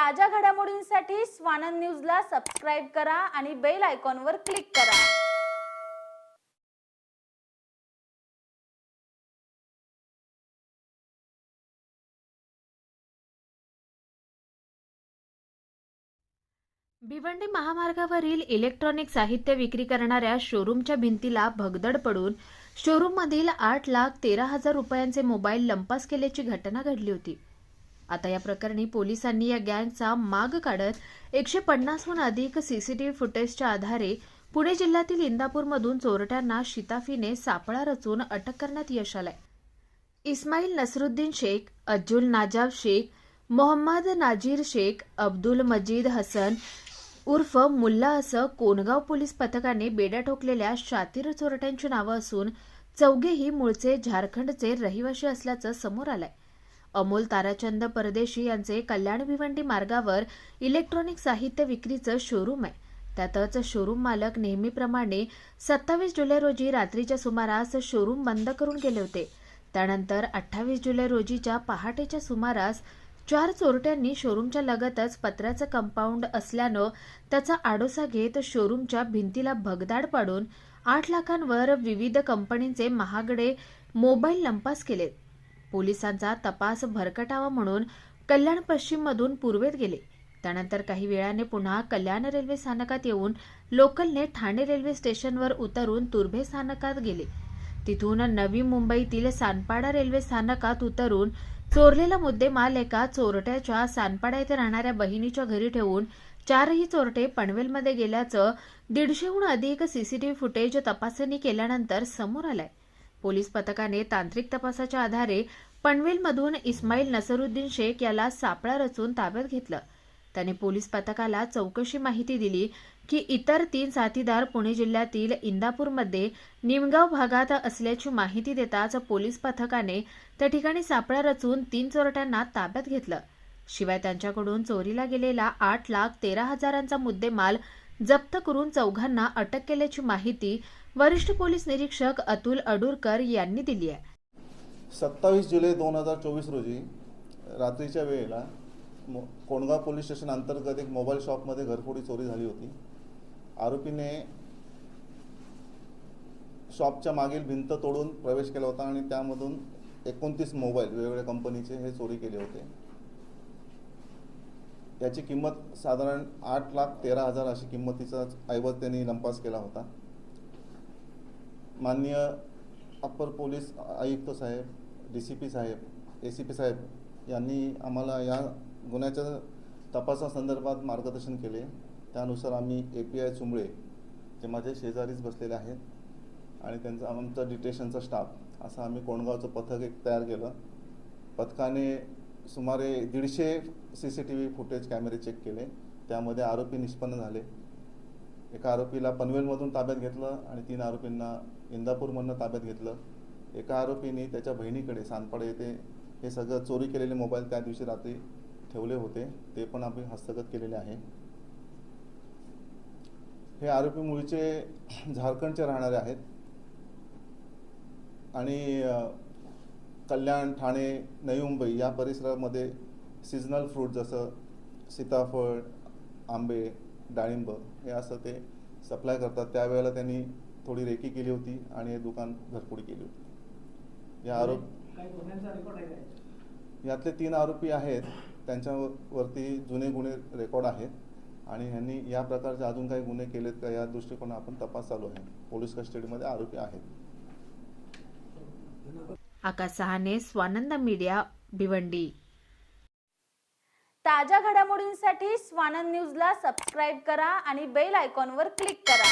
ताज्या घडामोडींसाठी स्वानंद न्यूजला सबस्क्राईब करा आणि बेल आयकॉनवर क्लिक करा. भिवंडी महामार्गावरील इलेक्ट्रॉनिक साहित्य विक्री करणाऱ्या शोरूमच्या भिंतीला भगदड पडून शोरूममधील आठ लाख तेरा हजार रुपयांचे मोबाईल लंपास केल्याची घटना घडली होती. आता या प्रकरणी पोलिसांनी या गँगचा माग काढत एकशे पन्नासहून अधिक सीसीटीव्ही फुटेजच्या आधारे पुणे जिल्ह्यातील इंदापूरमधून चोरट्यांना शिताफीने सापळा रचून अटक करण्यात यश आलंय. इस्माईल नसरुद्दीन शेख अज्जुल नाजाब शेख मोहम्मद नाजीर शेख अब्दुल मजीद हसन उर्फ मुल्ला असं कोनगाव पोलीस पथकाने बेड्या ठोकलेल्या शातीर चोरट्यांची नावं असून चौघेही मूळचे झारखंडचे रहिवाशी असल्याचं समोर आलंय. अमोल ताराचंद परदेशी यांचे कल्याण भिवंडी मार्गावर इलेक्ट्रॉनिक साहित्य विक्रीचं शोरूम आहे. त्यातच शोरूम मालक नेहमीप्रमाणे सत्तावीस जुलै रोजी रात्रीच्या सुमारास शोरूम बंद करून गेले होते. त्यानंतर अठ्ठावीस जुलै रोजीच्या पहाटेच्या सुमारास चार चोरट्यांनी शोरूमच्या लगतच पत्र्याचं कंपाऊंड असल्यानं त्याचा आडोसा घेत शोरूमच्या भिंतीला भगदाड पाडून आठ लाखांवर विविध कंपनींचे महागडे मोबाईल लंपास केलेत. पोलिसांचा तपास भरकटावा म्हणून कल्याण पश्चिममधून पूर्वेत गेले. त्यानंतर काही वेळाने पुन्हा कल्याण रेल्वे स्थानकात येऊन लोकलने ठाणे रेल्वे स्टेशनवर उतरून तुर्भे स्थानकात गेले. तिथून नवी मुंबईतील सानपाडा रेल्वे स्थानकात उतरून चोरलेला मुद्देमाल एका चोरट्याच्या सानपाडा येथे राहणाऱ्या बहिणीच्या घरी ठेवून चारही चोरटे पनवेलमध्ये गेल्याचं दीडशेहून अधिक सीसीटीव्ही फुटेज तपासणी केल्यानंतर समोर आलंय. पोलीस पथकाने तांत्रिक तपासाच्या आधारे पनवेलमधून इस्माईल नसरुद्दीन शेख याला सापळा रचून ताब्यात घेतलं. त्याने पोलीस पथकाला चौकशी माहिती दिली की इतर तीन साथीदार पुणे जिल्ह्यातील इंदापूरमध्ये निमगाव भागात असल्याची माहिती देताच पोलीस पथकाने त्या ठिकाणी सापळा रचून तीन चोरट्यांना ताब्यात घेतलं. शिवाय त्यांच्याकडून चोरीला गेलेला आठ लाख तेरा हजारांचा मुद्देमाल जप्त करून चौघांना अटक केल्याची माहिती वरिष्ठ पोलीस निरीक्षक अतुल अडुरकर यांनी दिली आहे. सत्तावीस जुलै दोन हजार चोवीस रोजी रात्रीच्या वेळेला मो कोंडगाव पोलीस स्टेशन अंतर्गत एक मोबाईल शॉपमध्ये घरफोडी चोरी झाली होती. आरोपीने शॉपच्या मागील भिंत तोडून प्रवेश केला होता आणि त्यामधून एकोणतीस मोबाईल वेगवेगळ्या कंपनीचे हे चोरी केले होते. याची किंमत साधारण आठ लाख तेरा हजार अशी किंमतीचा ऐवज त्यांनी लंपास केला होता. माननीय अप्पर पोलीस आयुक्त साहेब डी सी पी साहेब ए सी पी साहेब यांनी आम्हाला या गुन्ह्याच्या तपासासंदर्भात मार्गदर्शन केले. त्यानुसार आम्ही ए पी आय चुंबळे जे माझे शेजारीच बसलेले आहेत आणि त्यांचा आमचा डिटेशनचा स्टाफ असं आम्ही कोंडगावचं पथक एक तयार केलं. पथकाने सुमारे दीडशे C C T V footage cameras check केले. त्यामध्ये आरोपी निष्पन्न झाले. एका आरोपीला पनवेलमधून ताब्यात घेतलं आणि तीन आरोपींना इंदापूरमधनं ताब्यात घेतलं. एका आरोपीने त्याच्या बहिणीकडे सानपाडे येथे हे सगळं चोरी केलेले मोबाईल त्या दिवशी रात्री ठेवले होते. ते पण आम्ही हस्तगत केलेले आहे. हे आरोपी मुळीचे झारखंडचे राहणारे आहेत. आणि कल्याण ठाणे नवी मुंबई या परिसरामध्ये सिजनल फ्रूट जसं सीताफळ आंबे डाळिंब हे असं ते सप्लाय करतात. त्यावेळेला त्यांनी थोडी रेकी केली होती आणि हे दुकान घरफोडी केली होती. या आरोप यातले तीन आरोपी आहेत. त्यांच्यावरती जुने गुन्हे रेकॉर्ड आहेत. आणि ह्यांनी या प्रकारचे अजून काही गुन्हे केलेत का या दृष्टिकोन आपण तपास चालू आहे. पोलीस कस्टडीमध्ये आरोपी आहेत. आकाश सहाने स्वानंद मीडिया भिवंडी. ताज्या घडामोडींसाठी स्वानंद न्यूजला सबस्क्राईब करा आणि बेल आयकॉनवर क्लिक करा.